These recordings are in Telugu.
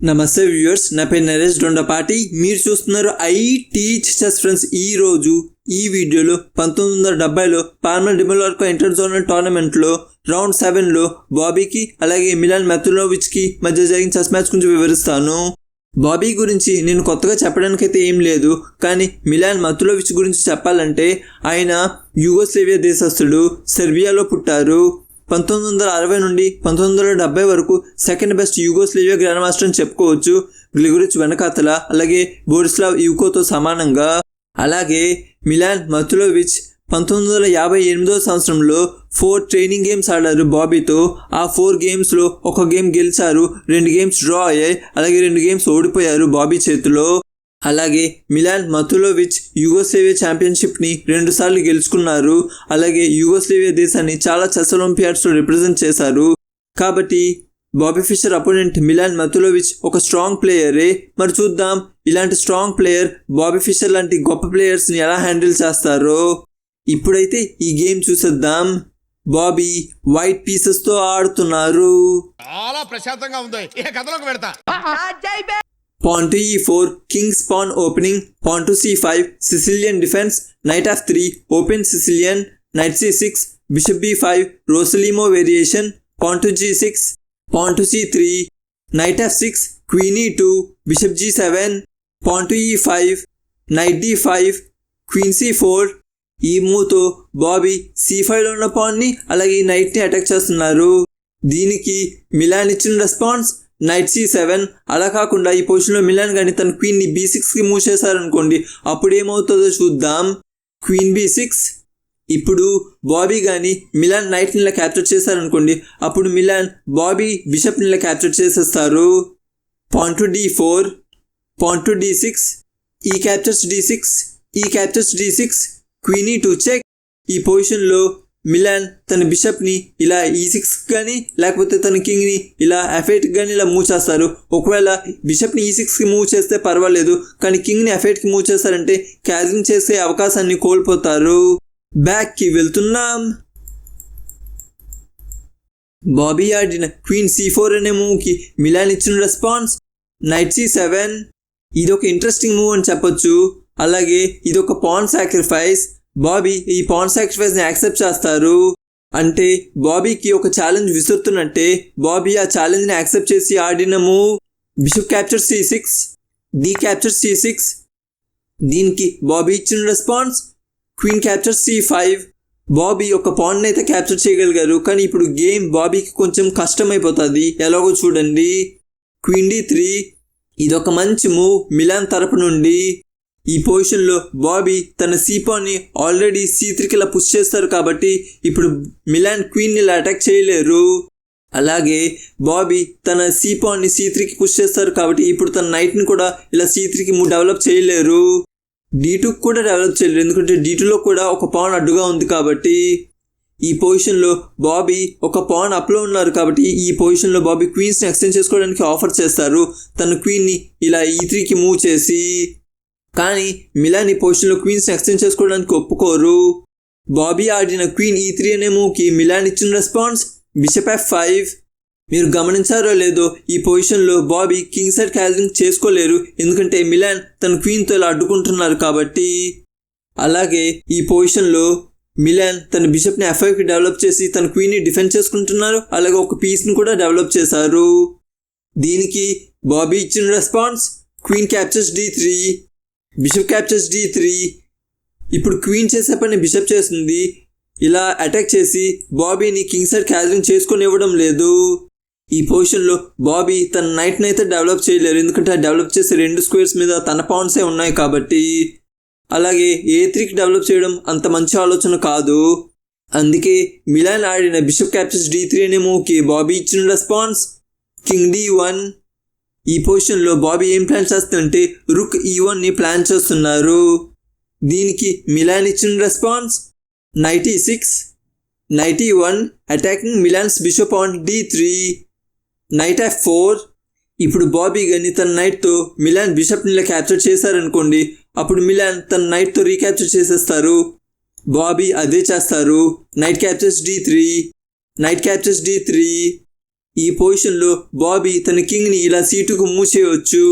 నమస్తే వ్యూయర్స్ నా పేరు నరేష్ డొండపాటి. మీరు చూస్తున్నారు ఐ టీచ్ ఫ్రెండ్స్. ఈ రోజు ఈ వీడియోలో పంతొమ్మిది వందల డెబ్బైలో పార్మల్ డిమోలార్కో ఇంటర్ జోనల్ టోర్నమెంట్లో రౌండ్ సెవెన్లో బాబీకి అలాగే మిలాన్ మెతులోవిచ్కి మధ్య జరిగిన చెస్ మ్యాచ్ గురించి వివరిస్తాను. బాబీ గురించి నేను కొత్తగా చెప్పడానికైతే ఏం లేదు కానీ మిలాన్ మతులోవిచ్ గురించి చెప్పాలంటే ఆయన యూగోస్లేవియా దేశస్థుడు సెర్బియాలో పుట్టారు. పంతొమ్మిది వందల అరవై నుండి పంతొమ్మిది వందల డెబ్బై వరకు second best Yugoslavia grand master అని చెప్పుకోవచ్చు. గ్లిగురిచ్ వెనకాతల అలాగే బోరిస్లావ్ యుకోతో సమానంగా. అలాగే మిలాన్ మతులోవిచ్ పంతొమ్మిది వందల యాభై ఎనిమిదో సంవత్సరంలో ఫోర్ ట్రైనింగ్ గేమ్స్ ఆడారు బాబీతో. ఆ ఫోర్ గేమ్స్లో ఒక గేమ్ గెలిచారు రెండు గేమ్స్ డ్రా అయ్యాయి అలాగే రెండు గేమ్స్ ఓడిపోయారు బాబీ చేతిలో. అలాగే మిలాన్ మతులోవిచ్ యుగోస్లేవియా ఛాంపియన్షిప్ని రెండుసార్లు గెలుచుకున్నారు. అలాగే యుగోస్లేవియా దేశాన్ని చాలా చెస్ ఒలింపియాడ్స్లో రిప్రజెంట్ చేశారు. కాబట్టి Bobby Fischer opponent Milan Matulovic ఒక స్ట్రాంగ్ ప్లేయరే. మరి చూద్దాం ఇలాంటి స్ట్రాంగ్ ప్లేయర్ బాబీ ఫిషర్ లాంటి గొప్ప ప్లేయర్స్ని ఎలా హ్యాండిల్ చేస్తారో. ఇప్పుడైతే ఈ గేమ్ చూసేద్దాం. బాబీ వైట్ పీసెస్తో ఆడుతున్నారు. చాలా ప్రశాంతంగా ఉంది. కథలోకి pawn to e four king's pawn opening pawn to c five Sicilian defence knight f three open Sicilian knight c six bishop b five Rossolimo variation pawn to g six pawn to c three knight f six queen e two bishop g seven pawn to e five knight d five queen c four ఈ మూతో బాబీ సి ఫైవ్లో ఉన్న పాన్ని అలాగే ఈ నైట్ని అటాక్ చేస్తున్నారు. దీనికి మిలాన్ ఇచ్చిన రెస్పాన్స్ నైట్ సి సెవెన్ అలా కాకుండా ఈ పొజిషన్లో మిలాన్ కానీ తన క్వీన్ని బీ సిక్స్కి మూవ్ చేశారనుకోండి అప్పుడు ఏమవుతుందో చూద్దాం. క్వీన్ బీ సిక్స్ ఇప్పుడు బాబీ కానీ మిలాన్ నైట్ ఇలా క్యాప్చర్ చేశారనుకోండి అప్పుడు మిలాన్ బాబీ బిషప్ ఇలా క్యాప్చర్ చేసేస్తారు. Pawn to d four point to d six e captures d six e captures d six queen e two check ఈ పొజిషన్లో మిలాన్ తన బిషప్ని ఇలా ఈ సిక్స్ కానీ లేకపోతే తన కింగ్ని ఇలా ఎఫైట్ కానీ ఇలా మూవ్ చేస్తారు. ఒకవేళ బిషప్ని ఈ సిక్స్కి మూవ్ చేస్తే పర్వాలేదు కానీ కింగ్ని ఎఫైట్కి మూవ్ చేస్తారంటే క్యాజింగ్ చేసే అవకాశాన్ని కోల్పోతారు. బ్యాక్కి వెళ్తున్నాం. బాబీ ఆడిన క్వీన్ సి ఫోర్ అనే మూవ్కి మిలాన్ ఇచ్చిన రెస్పాన్స్ నైట్ సి సెవెన్. ఇది ఒక ఇంట్రెస్టింగ్ మూవ్ అని చెప్పొచ్చు. అలాగే ఇది ఒక పాన్ సాక్రిఫైస్. బాబీ ఈ పాన్ సాక్రిఫైస్ని యాక్సెప్ట్ చేస్తారు. అంటే బాబీకి ఒక ఛాలెంజ్ విసురుతున్నట్టే బాబీ ఆ ఛాలెంజ్ని యాక్సెప్ట్ చేసి ఆడినము. Bishop capture c six d capture c six దీనికి బాబీ ఇచ్చిన response queen capture c five Bobby ఒక పాన్ అయితే క్యాప్చర్ చేయగలిగారు కానీ ఇప్పుడు గేమ్ బాబీకి కొంచెం కష్టమైపోతుంది. ఎలాగో చూడండి. క్వీన్ డి త్రీ ఇదొక మంచి మూవ్ మిలాన్ తరపు నుండి. ఈ పొజిషన్లో బాబీ తన సీపాన్ని ఆల్రెడీ సీ ఇలా పుష్ చేస్తారు కాబట్టి ఇప్పుడు మిలాన్ క్వీన్ని ఇలా అటాక్ చేయలేరు. అలాగే బాబీ తన సీపాన్ని సీ త్రీకి పుష్ చేస్తారు కాబట్టి ఇప్పుడు తన నైట్ని కూడా ఇలా సీ త్రీకి డెవలప్ చేయలేరు. డీ టూకి కూడా డెవలప్ చేయలేరు. ఎందుకంటే డీ టూలో కూడా ఒక పాన్ అడ్డుగా ఉంది కాబట్టి ఈ పొజిషన్లో బాబీ ఒక పాన్ అప్లో ఉన్నారు కాబట్టి ఈ పొజిషన్లో బాబీ క్వీన్స్ని ఎక్స్టెండ్ చేసుకోవడానికి ఆఫర్ చేస్తారు. తన క్వీన్ని ఇలా ఈ త్రీకి మూవ్ చేసి కానీ మిలాన్ ఈ పొజిషన్లో క్వీన్స్ని ఎక్స్టెండ్ చేసుకోవడానికి ఒప్పుకోరు. బాబీ ఆడిన క్వీన్ ఈ త్రీ అనే మూవ్కి మిలాన్ ఇచ్చిన రెస్పాన్స్ బిషప్ ఎఫ్ ఫైవ్. మీరు గమనించారో లేదో ఈ పొజిషన్లో బాబీ కింగ్ సైడ్ క్యాలరింగ్ చేసుకోలేరు ఎందుకంటే మిలాన్ తన క్వీన్తో ఇలా అడ్డుకుంటున్నారు కాబట్టి. అలాగే ఈ పొజిషన్లో మిలాన్ తన బిషప్ని ఎఫ్ఐకి డెవలప్ చేసి తన క్వీన్ని డిఫెండ్ చేసుకుంటున్నారు అలాగే ఒక పీస్ని కూడా డెవలప్ చేశారు. దీనికి బాబీ ఇచ్చిన response queen captures d three. Bishop captures d three. ఇప్పుడు క్వీన్ చేసే పని బిషప్ చేస్తుంది. ఇలా అటాక్ చేసి బాబీని కింగ్ సైడ్ క్యాజరింగ్ చేసుకొని ఇవ్వడం లేదు. ఈ పొజిషన్లో బాబీ తన నైట్ని అయితే డెవలప్ చేయలేరు. ఎందుకంటే డెవలప్ చేసే రెండు స్క్వేర్స్ మీద తన పౌండ్సే ఉన్నాయి కాబట్టి. అలాగే ఏ త్రీకి డెవలప్ చేయడం అంత మంచి ఆలోచన కాదు. అందుకే మిలాన్ ఆడిన బిషప్ క్యాప్చర్స్ డి త్రీ అనే మూవ్కి బాబీ ఇచ్చిన రెస్పాన్స్ కింగ్ డి వన్ ఈ పొజిషన్లో బాబీ ఏం ప్లాన్ చేస్తుంటే రుక్ ఈ వన్ని ప్లాన్ చేస్తున్నారు. దీనికి మిలాన్ ఇచ్చిన response? Knight e six knight e one attacking Milan's bishop on d three knight f four. ఇప్పుడు బాబీ గని తన నైట్తో మిలాన్ బిషప్ని ఇలా క్యాప్చర్ చేశారనుకోండి అప్పుడు మిలాన్ తన నైట్తో రీక్యాప్చర్ చేసేస్తారు. బాబీ అదే చేస్తారు. Knight captures d three knight captures d three. ఈ పొజిషన్లో బాబీ తన కింగ్ని ఇలా సీటుకు మూసేయవచ్చు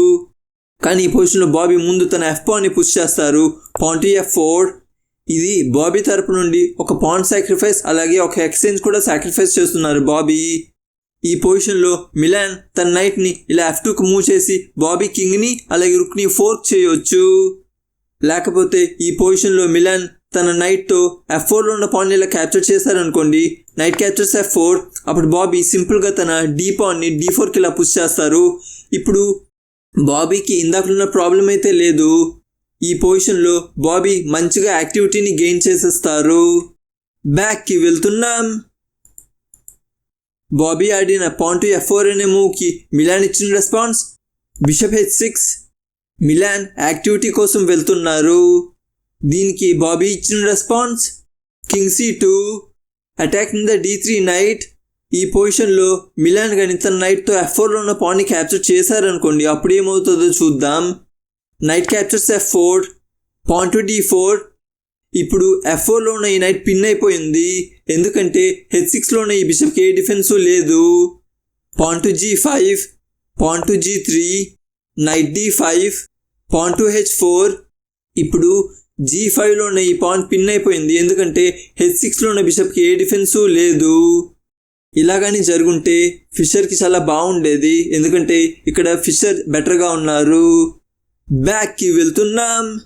కానీ ఈ పొజిషన్లో బాబీ ముందు తన ఎఫ్ పాన్ని పుష్ చేస్తారు. పాన్ టు ఎఫ్ ఫోర్ ఇది బాబీ తరపు నుండి ఒక పాన్ సాక్రిఫైస్ అలాగే ఒక ఎక్స్చేంజ్ కూడా సాక్రిఫైస్ చేస్తున్నారు బాబీ. ఈ పొజిషన్లో మిలాన్ తన నైట్ని ఇలా ఎఫ్ టూకు మూవ్ చేసి బాబీ కింగ్ని అలాగే రుక్ని ఫోర్క్ చేయవచ్చు లేకపోతే ఈ పొజిషన్లో మిలాన్ తన నైట్తో ఎఫ్ ఫోర్లో ఉన్న పాన్ని ఇలా క్యాప్చర్ చేశారనుకోండి. నైట్ క్యాప్చర్స్ ఎఫ్ ఫోర్ అప్పుడు బాబీ సింపుల్గా తన డీ పాన్ని డీ ఫోర్కి ఇలా పుష్ చేస్తారు. ఇప్పుడు బాబీకి ఇందాకలున్న ప్రాబ్లం అయితే లేదు. ఈ పొజిషన్లో బాబీ మంచిగా యాక్టివిటీని గెయిన్ చేసేస్తారు. బ్యాక్కి వెళ్తున్నాం. బాబీ ఆడిన పాయింట్ ఎఫ్ ఫోర్ అనే మూవ్కి మిలాన్ ఇచ్చిన response bishop h six Milan activity కోసం వెళ్తున్నారు. దీనికి బాబీ ఇచ్చిన response king c two attack in the d three knight ఈ పొజిషన్లో మిలాన్ కానీ తన నైట్తో ఎఫ్ ఫోర్లో ఉన్న పాన్ని క్యాప్చర్ చేశారనుకోండి అప్పుడు ఏమవుతుందో చూద్దాం. Knight captures f four pawn to d four ఇప్పుడు ఎఫ్ ఫోర్లో ఉన్న ఈ నైట్ పిన్ అయిపోయింది. ఎందుకంటే హెచ్ సిక్స్లో ఉన్న ఈ బిషప్కి ఏ డిఫెన్సు లేదు. Pawn to g five pawn to g three knight d five pawn to h four ఇప్పుడు జీ ఫైవ్లో ఉన్న ఈ పాన్ పిన్ అయిపోయింది. ఎందుకంటే హెచ్ సిక్స్లో ఉన్న బిషప్కి ఏ డిఫెన్సు లేదు. ఇలాగని జరుగుంటే ఫిషర్కి చాలా బాగుండేది. ఎందుకంటే ఇక్కడ ఫిషర్ బెటర్గా ఉన్నారు. బ్యాక్కి వెళ్తున్నాం.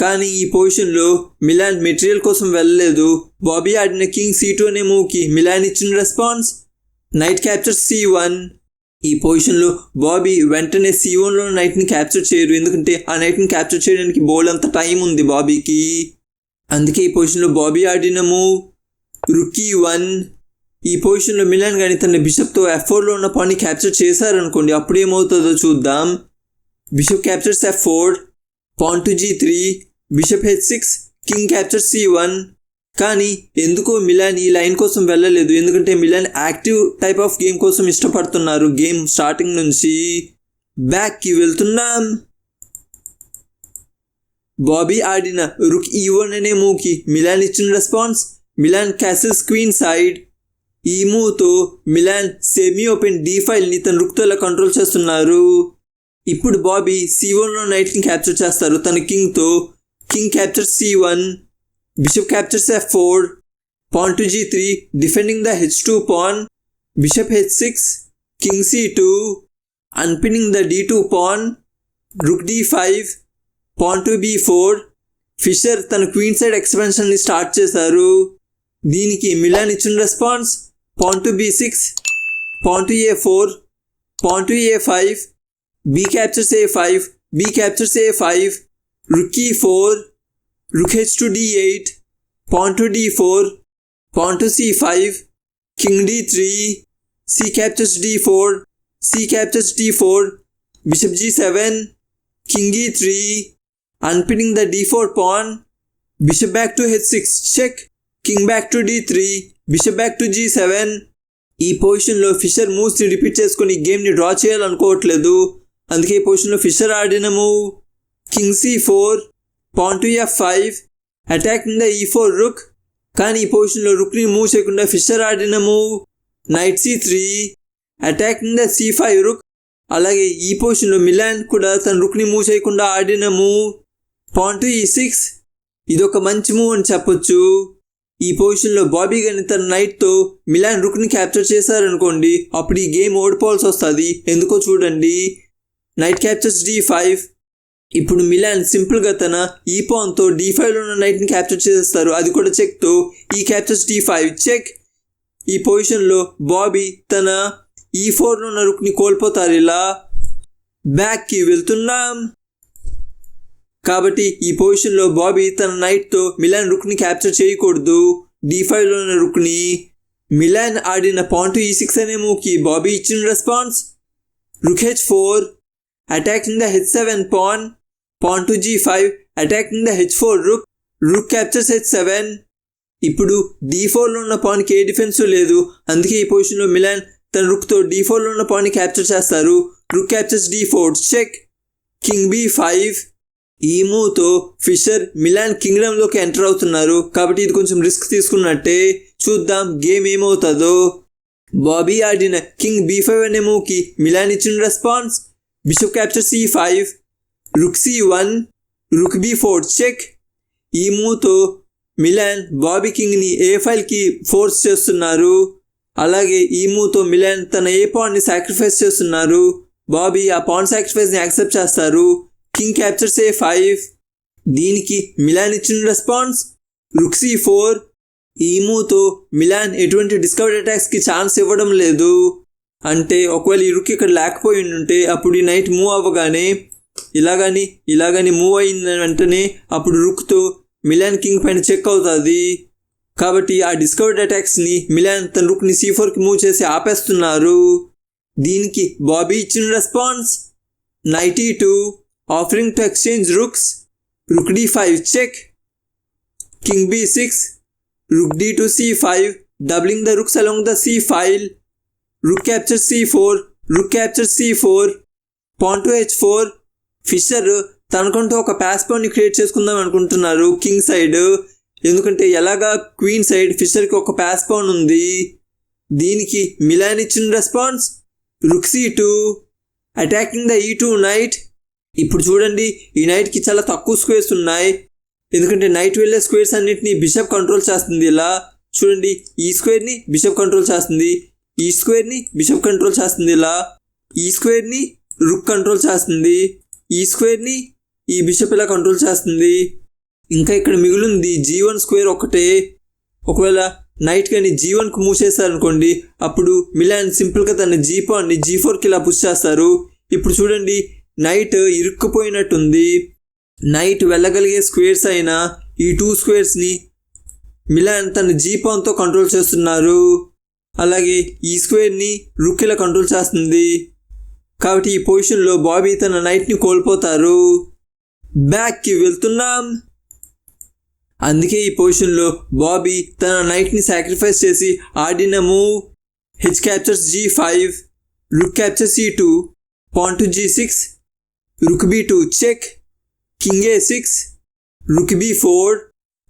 కానీ ఈ పొజిషన్లో మిలాన్ మెటీరియల్ కోసం వెళ్ళలేదు. బాబీ ఆడిన కింగ్ సి టూ అనే మూవ్కి మిలాన్ ఇచ్చిన response knight capture c one ఈ పొజిషన్లో బాబీ వెంటనే సి నైట్ని క్యాప్చర్ చేయరు. ఎందుకంటే ఆ నైట్ని క్యాప్చర్ చేయడానికి బౌల్ అంత టైం ఉంది బాబీకి. అందుకే ఈ పొజిషన్లో బాబీ ఆడిన మూవ్ రుకీ వన్. ఈ పొజిషన్లో మిలన్ కానీ తన బిషప్తో ఎఫ్ ఫోర్లో ఉన్న పాన్ని క్యాప్చర్ చేశారనుకోండి అప్పుడు ఏమవుతుందో చూద్దాం. Bishop captures f four pawn to g three bishop h six king capture c one కానీ ఎందుకో మిలాన్ ఈ లైన్ కోసం వెళ్ళలేదు? ఎందుకంటే Milan active type of game కోసం ఇష్టపడుతున్నారు. గేమ్ స్టార్టింగ్ నుంచి బ్యాక్కి వెళ్తున్నాం. బాబీ ఆడిన రుక్ ఈవన్ అనే మూవ్కి మిలాన్ ఇచ్చిన response Milan castles queen side. ఈ మూవ్తో మిలాన్ సెమీ ఓపెన్ డీ ఫైల్ని తన రుక్తో ఇలా కంట్రోల్ చేస్తున్నారు? ఇప్పుడు బాబీ సి వన్లో నైట్ని క్యాప్చర్ చేస్తారు. తన కింగ్తో king capture c one bishop captures f four pawn to g three defending the h two pawn bishop h six king c two unpinning the d two pawn rook d five pawn to b four Fischer తన క్వీన్ సైడ్ ఎక్స్పెన్షన్ని స్టార్ట్ చేశారు. దీనికి మిలాన్ ఇచ్చిన response pawn to b six pawn to a four pawn to a five b captures a five b captures a five rook e four rook h to d eight pawn to d four pawn to c five king d three c captures d four c captures d four bishop g seven king e three unpinning the d4 pawn bishop back to h6 check king back to d3 bishop back to g7 ఈ పొజిషన్లో ఫిషర్ మూవ్స్ని రిపీట్ చేసుకుని గేమ్ని డ్రా చేయాలనుకోవట్లేదు. అందుకే ఈ పొజిషన్లో ఫిషర్ ఆడిన move king c four pawn to f five attacking the e four rook కానీ ఈ పొజిషన్లో రుక్ని మూవ్ చేయకుండా ఫిషర్ ఆడిన move knight c three attacking the c five rook అలాగే ఈ పొజిషన్లో మిలాన్ కూడా తన రుక్ని మూవ్ చేయకుండా ఆడిన move pawn to e six ఇది ఒక మంచి మూవ్ అని చెప్పొచ్చు. ఈ పొజిషన్లో బాబీ కానీ తన నైట్తో మిలాన్ రుక్ని క్యాప్చర్ చేశారనుకోండి అప్పుడు ఈ గేమ్ ఓడిపోవాల్సి వస్తుంది. ఎందుకో చూడండి నైట్ క్యాప్చర్స్ డి ఫైవ్ ఇప్పుడు మిలాన్ సింపుల్గా తన ఈ పాన్తో డి ఫైవ్లో ఉన్న నైట్ని క్యాప్చర్ చేసేస్తారు. అది కూడా చెక్తో E captures D five check ఈ పొజిషన్లో బాబీ తన e ఈ ఫోర్లో ఉన్న రుక్ని కోల్పోతారు. ఇలా బ్యాక్కి వెళ్తున్నాం. కాబట్టి ఈ పొజిషన్లో బాబీ తన నైట్తో మిలాన్ రుక్ని క్యాప్చర్ చేయకూడదు. డి ఫైవ్లో ఉన్న రుక్ని మిలాన్ ఆడిన పాన్ టు ఈ సిక్స్ అనే మూవ్కి బాబీ ఇచ్చిన response rook h four attacking the h seven pawn pawn to g five attacking the h four rook rook captures h seven ఇప్పుడు డి ఫోర్లో ఉన్న పాన్కి ఏ డిఫెన్స్ లేదు. అందుకే ఈ పొజిషన్లో మిలాన్ తన రుక్తో డీ ఫోర్లో ఉన్న పాన్ని క్యాప్చర్ చేస్తారు. Rook captures d four check king b five ఈ మూవ్తో ఫిషర్ మిలాన్ కింగ్డమ్లోకి ఎంటర్ అవుతున్నారు. కాబట్టి ఇది కొంచెం రిస్క్ తీసుకున్నట్టే చూద్దాం గేమ్ ఏమవుతుందో. బాబీ ఆడిన కింగ్ బీ ఫైవ్ అనే మూవ్కి మిలాన్ ఇచ్చిన response bishop capture C five rook C one rook B four check. ఈ మూతో మిలాన్ బాబీ కింగ్ని ఏ ఫైల్కి ఫోర్స్ చేస్తున్నారు? అలాగే ఈ మూతో మిలాన్ తన ఏ పాయింట్ని సాక్రిఫైస్ చేస్తున్నారు? బాబీ ఆ పాయింట్ సాక్రిఫైస్ని యాక్సెప్ట్ చేస్తారు? కింగ్ క్యాప్చర్స్ ఏ ఫైవ్ దీనికి మిలాన్ ఇచ్చిన రెస్పాన్స్ రుక్సీ ఫోర్. ఈ మూతో మిలాన్ ఎటువంటి డిస్కవర్డ్ అటాక్స్కి ఛాన్స్ ఇవ్వడం లేదు. అంటే ఒకవేళ ఈ రుక్ ఇక్కడ లేకపోయి ఉంటే అప్పుడు ఈ నైట్ మూవ్ అవ్వగానే ఇలాగని ఇలాగని మూవ్ అయిన వెంటనే అప్పుడు రుక్తో మిలాన్ కింగ్ పైన చెక్ అవుతుంది. కాబట్టి ఆ డిస్కవర్డ్ అటాక్స్ని మిలాన్ తన రుక్ని సి ఫోర్కి మూవ్ చేసి ఆపేస్తున్నారు. దీనికి బాబీ ఇచ్చిన response knight e two offering to exchange rooks rook d five check king b six rook d to c five doubling the rooks along the c file rook capture c four rook capture c four pawn to h four Fischer తనకంటూ ఒక పాస్ క్రియేట్ చేసుకుందాం అనుకుంటున్నారు కింగ్ సైడ్ ఎందుకంటే ఎలాగా క్వీన్ సైడ్ ఫిషర్కి ఒక పాస్ ఉంది? దీనికి మిలాన్ ఇచ్చిన response rook c two attacking the e two knight ఇప్పుడు చూడండి ఈ నైట్కి చాలా తక్కువ స్క్వేర్స్ ఉన్నాయి. ఎందుకంటే నైట్ వెళ్ళే స్క్వేర్స్ అన్నిటిని బిషప్ కంట్రోల్ చేస్తుంది ఇలా. చూడండి ఈ స్క్వేర్ని బిషప్ కంట్రోల్ చేస్తుంది ఈ స్క్వేర్ని బిషప్ కంట్రోల్ చేస్తుంది ఇలా. ఈ స్క్వేర్ని రుక్ కంట్రోల్ చేస్తుంది. ఈ స్క్వేర్ని ఈ బిషప్ ఇలా కంట్రోల్ చేస్తుంది? ఇంకా ఇక్కడ మిగిలింది జీ వన్ స్క్వేర్ ఒకటే. ఒకవేళ నైట్ కానీ జీ వన్కి మూవ్ అప్పుడు మిలాన్ సింపుల్గా తన జీ పాన్ని జీ ఫోర్కి ఇలా పుష్ చేస్తారు. ఇప్పుడు చూడండి నైట్ ఇరుక్కుపోయినట్టుంది. నైట్ వెళ్ళగలిగే స్క్వేర్స్ అయిన ఈ టూ స్క్వేర్స్ని మిలాన్ తన జీపాన్తో కంట్రోల్ చేస్తున్నారు. అలాగే ఈ స్క్వేర్ని రుక్కిలా కంట్రోల్ చేస్తుంది? కాబట్టి ఈ పొజిషన్లో బాబీ తన నైట్ని కోల్పోతారు. బ్యాక్కి వెళ్తున్నాం. అందుకే ఈ పొజిషన్లో బాబీ తన నైట్ని సాక్రిఫైస్ చేసి ఆడిన move h captures g five rook capture c two pawn to g six rook b two check king a six rook b four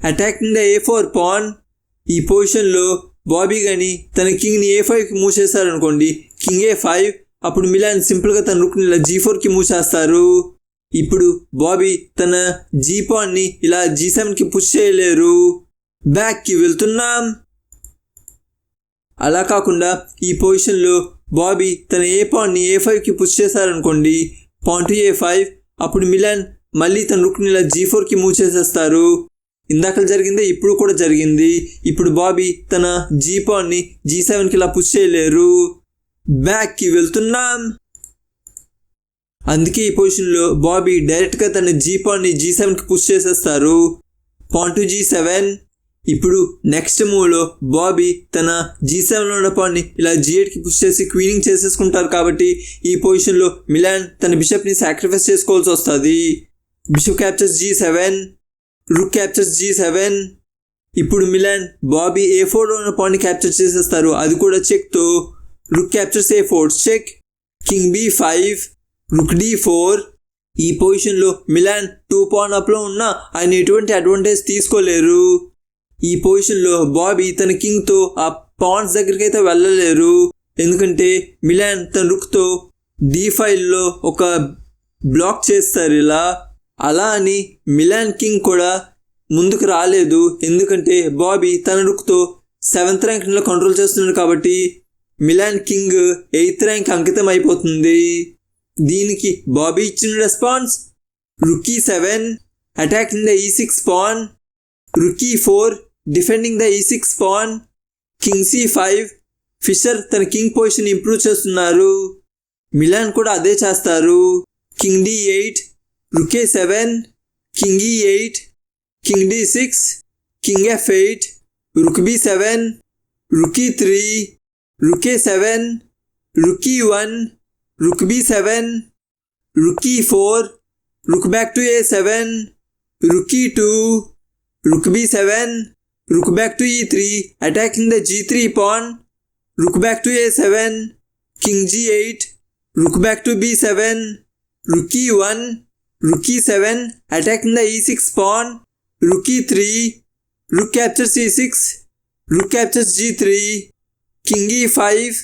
attacking the a four pawn. ఈ పొజిషన్లో బాబీ కానీ తన కింగ్ని ఏ ఫైవ్కి మూవ్ చేశారనుకోండి కింగ్ ఏ ఫైవ్ అప్పుడు మిలాన్ సింపుల్గా తన రుక్ని ఇలా జీ ఫోర్కి మూవ్ చేస్తారు. ఇప్పుడు బాబీ తన జీ పాన్ని ఇలా జీ సెవెన్కి పుష్ చేయలేరు. బ్యాక్కి వెళ్తున్నాం. అలా కాకుండా ఈ పొజిషన్లో బాబీ తన ఏ పాన్ని ఏ ఫైవ్కి పుష్ చేశారనుకోండి. పాన్ టు ఏ ఫైవ్ అప్పుడు మిలాన్ మళ్ళీ తన రుక్ని ఇలా జీ ఫోర్కి మూవ్ చేసేస్తారు. ఇందాక జరిగిందే ఇప్పుడు కూడా జరిగింది. ఇప్పుడు బాబీ తన జీ పాన్ని జీ సెవెన్కి ఇలా పుష్ చేయలేరు. బ్యాక్కి వెళ్తున్నాం. అందుకే ఈ పొజిషన్లో బాబీ డైరెక్ట్గా తన జీ పాన్ని జీ సెవెన్కి పుష్ చేసేస్తారు. Pawn to g seven. ఇప్పుడు నెక్స్ట్ మూవ్లో బాబీ తన జీ సెవెన్లో ఉన్న పాన్ని ఇలా జీ ఎయిట్కి పుష్ చేసి క్వీనింగ్ చేసేసుకుంటారు కాబట్టి ఈ పొజిషన్లో మిలాన్ తన బిషప్ని సాక్రిఫైస్ చేసుకోవాల్సి వస్తుంది. Bishop captures g seven. Rook captures g seven. ఇప్పుడు మిలాన్ బాబీ ఏ ఫోర్లో ఉన్న పాన్ని క్యాప్చర్ చేసేస్తారు. అది కూడా చెక్తో. Rook captures a fours check king b five rook d four ఈ పొజిషన్లో మిలాన్ టూ పాన్ అప్లో ఉన్న ఆయన ఎటువంటి అడ్వాంటేజ్ తీసుకోలేరు. ఈ పొజిషన్లో బాబీ తన కింగ్తో ఆ పాన్స్ దగ్గరికి అయితే వెళ్ళలేరు. ఎందుకంటే మిలాన్ తన రుక్తో డి ఫైవ్లో ఒక బ్లాక్ చేస్తారు ఇలా. అలా అని మిలాన్ కింగ్ కూడా ముందుకు రాలేదు. ఎందుకంటే బాబీ తన రుక్తో సెవెంత్ ర్యాంక్లో కంట్రోల్ చేస్తున్నాడు కాబట్టి మిలాన్ కింగ్ ఎయిత్ ర్యాంక్ అంకితం అయిపోతుంది దీనికి బాబీ ఇచ్చిన response? Rook e seven attacking the e six pawn rook e four defending the e six pawn king c five Fischer తన కింగ్ పొజిషన్ ఇంప్రూవ్ చేస్తున్నారు. మిలాన్ కూడా అదే చేస్తారు. King d eight rook e seven king e eight king d six king f eight rook b seven rook e three rook a7, rook e1, rook b7, rook e4, rook back to a7, rook e2, rook b7, rook back to e3, attacking the g3 pawn, rook back to a7, king g8, rook back to b7, rook e1, rook e7, attacking the e6 pawn, rook e3, rook captures e6, rook captures g3, king e five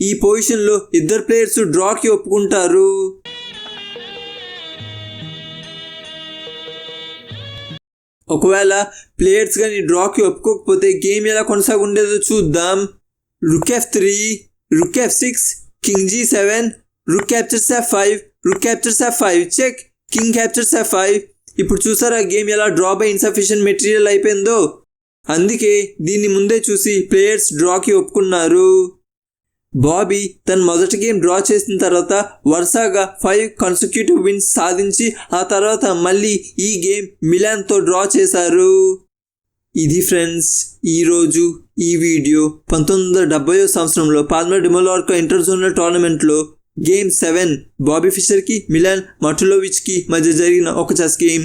ఈ పొజిషన్లో ఇద్దరు ప్లేయర్స్ డ్రాకి ఒప్పుకుంటారు. ఒకవేళ ప్లేయర్స్ కానీ డ్రాకి ఒప్పుకోకపోతే గేమ్ ఎలా కొనసాగుండేదో చూద్దాం. Rook f three rook f six king g seven rook captures f five rook captures f five. Check king captures f five. ఇప్పుడు చూసారా గేమ్ ఎలా డ్రా బై ఇన్సఫిషియెంట్ మెటీరియల్ అయిపోయిందో? అందుకే దీన్ని ముందే చూసి ప్లేయర్స్ డ్రాకి ఒప్పుకున్నారు. బాబీ తన మొదటి గేమ్ డ్రా చేసిన తర్వాత వరుసగా ఫైవ్ కన్సిక్యూటివ్ విన్స్ సాధించి ఆ తర్వాత మళ్ళీ ఈ గేమ్ మిలాన్తో డ్రా చేశారు. ఇది ఫ్రెండ్స్ ఈరోజు ఈ వీడియో పంతొమ్మిది వందల డెబ్బై సంవత్సరంలో పాల్మర్ డిమోలార్కో ఇంటర్జోనల్ టోర్నమెంట్లో గేమ్ సెవెన్ బాబీ ఫిషర్కి మిలాన్ మటులోవిచ్కి మధ్య జరిగిన ఒక చెస్ గేమ్.